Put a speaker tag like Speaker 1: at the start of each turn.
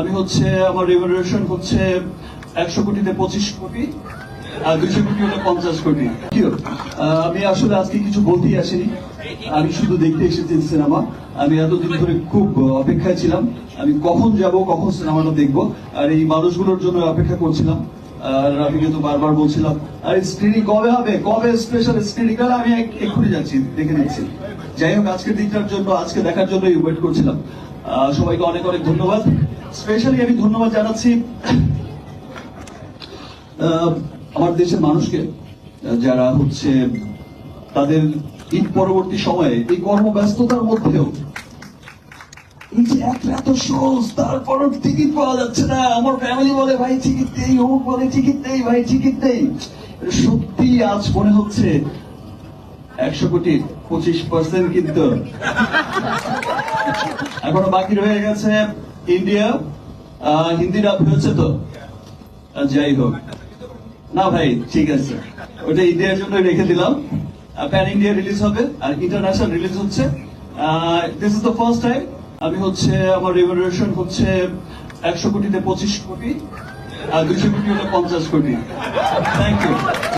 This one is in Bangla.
Speaker 1: আমি হচ্ছে, আমার রেভলিউশন হচ্ছে একশো কোটিতে পঁচিশ কোটি, আর দুশো কোটি হলে পঞ্চাশ কোটি। আমি আসলে আজকে কিছু বলতেই আসিনি। আমি শুধু দেখতে এসেছি সিনেমা। আমি এতদিন ধরে খুব অপেক্ষায় ছিলাম। আমি কখন যাব, কখন সিনেমাটা দেখব, আর এই মানুষগুলোর জন্য অপেক্ষা করছিলাম। আর আমি কিন্তু বারবার বলছিলাম, আর স্ক্রিনিং কবে হবে? কবে স্পেশাল স্ক্রিনিং আমি এক্ষুনি যাচ্ছি, দেখে নিচ্ছি। যাই হোক, আজকের দিনটার জন্য, আজকে দেখার জন্য ওয়েট করছিলাম। সবাইকে অনেক অনেক ধন্যবাদ। স্পেশালি আমি ধন্যবাদ জানাচ্ছি আমার দেশের মানুষকে, যারা হচ্ছে তাদের ঈদ পরবর্তী সময়ে এই কর্মব্যস্ততার মধ্যেও সত্যি আজ মনে হচ্ছে একশো কোটি, পঁচিশ পার্সেন্ট কিন্তু। এখনও বাকি রয়ে গেছে ইন্ডিয়া। হিন্দি ডাব হয়েছে তো? যাই হোক। না ভাই, ঠিক আছে। ওটা ইন্ডিয়ার জন্য রেখে দিলাম। প্যান ইন্ডিয়া রিলিজ হবে আর ইন্টারন্যাশনাল রিলিজ হচ্ছে। This is the first time আমি হচ্ছে, আমার রেভলিউশন হচ্ছে একশো কোটিতে পঁচিশ কোটি, আর দুশো কোটি হলে পঞ্চাশ কোটি। Thank you